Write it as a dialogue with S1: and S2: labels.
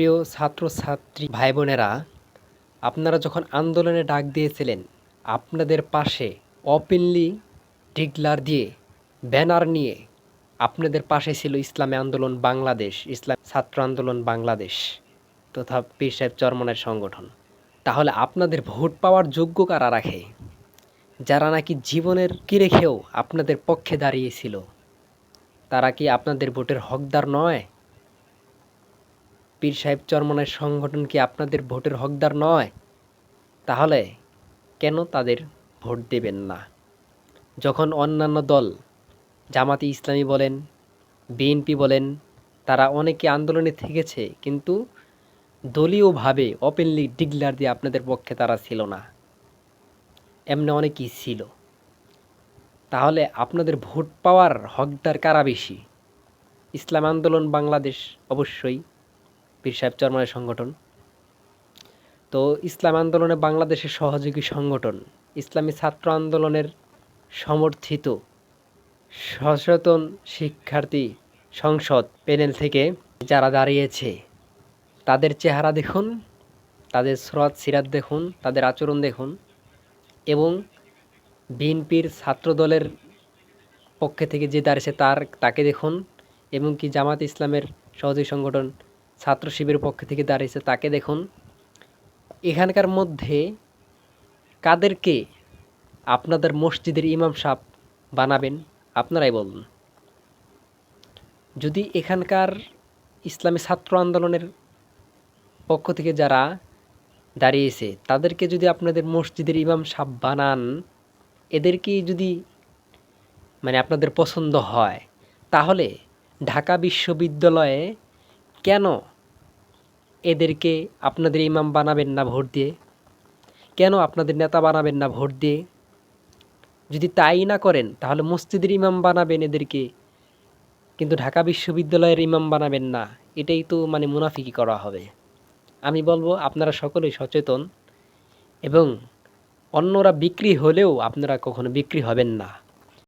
S1: প্রিয় ছাত্রছাত্রী ভাই বোনেরা আপনারা যখন আন্দোলনে ডাক দিয়েছিলেন, আপনাদের পাশে ওপেনলি ডিগলার দিয়ে, ব্যানার নিয়ে আপনাদের পাশে ছিল ইসলামী আন্দোলন বাংলাদেশ, ইসলাম ছাত্র আন্দোলন বাংলাদেশ তথা পীর সাহেব চরমনের সংগঠন। তাহলে আপনাদের ভোট পাওয়ার যোগ্য কারা রাখে? যারা নাকি জীবনের কি রেখেও আপনাদের পক্ষে দাঁড়িয়েছিল, তারা কি আপনাদের ভোটের হকদার নয়? পীর সাহেব চরমনের সংগঠন কি আপনাদের ভোটের হকদার নয়? তাহলে কেন তাদের ভোট দেবেন না? যখন অন্যান্য দল, জামাতি ইসলামী বলেন, বিএনপি বলেন, তারা অনেকে আন্দোলনে থেকেছে, কিন্তু দলীয়ভাবে ওপেনলি ডিগলার দিয়ে আপনাদের পক্ষে তারা ছিল না। এমনি অনেকেই ছিল। তাহলে আপনাদের ভোট পাওয়ার হকদার কারা বেশি? ইসলাম আন্দোলন বাংলাদেশ অবশ্যই পীর সাহেব চরমানের সংগঠন। তো ইসলাম আন্দোলনে বাংলাদেশের সহযোগী সংগঠন, ইসলামী ছাত্র আন্দোলনের সমর্থিত সচেতন শিক্ষার্থী সংসদ প্যানেল থেকে যারা দাঁড়িয়েছে, তাদের চেহারা দেখুন, তাদের স্রোত সিরাত দেখুন, তাদের আচরণ দেখুন এবং বিএনপির ছাত্রদলের পক্ষে থেকে যে দাঁড়িয়েছে তার, তাকে দেখুন এবং কি জামাত ইসলামের সহযোগী সংগঠন ছাত্র শিবিরের পক্ষ থেকে দাঁড়িয়েছে। তাকে দেখুন। এখানকার মধ্যে কাদেরকে আপনাদের মসজিদের ইমাম সাহ বানাবেন, আপনারাই বলুন। যদি এখানকার ইসলামী ছাত্র আন্দোলনের পক্ষ থেকে যারা দাঁড়িয়েছে, তাদেরকে যদি আপনাদের মসজিদের ইমাম সাহ বানান, এদেরকে যদি মানে আপনাদের পছন্দ হয়, তাহলে ঢাকা বিশ্ববিদ্যালয়ে কেন এদেরকে আপনাদের ইমাম বানাবেন না ভোট দিয়ে? কেন আপনাদের নেতা বানাবেন না ভোট দিয়ে? যদি তাই না করেন, তাহলে মসজিদের ইমাম বানাবেন এদেরকে, কিন্তু ঢাকা বিশ্ববিদ্যালয়ের ইমাম বানাবেন না। এটাই তো মানে মুনাফিকি করা হবে। আমি বলব, আপনারা সকলেই সচেতন এবং অন্যরা বিক্রি হলেও আপনারা কখনো বিক্রি হবেন না।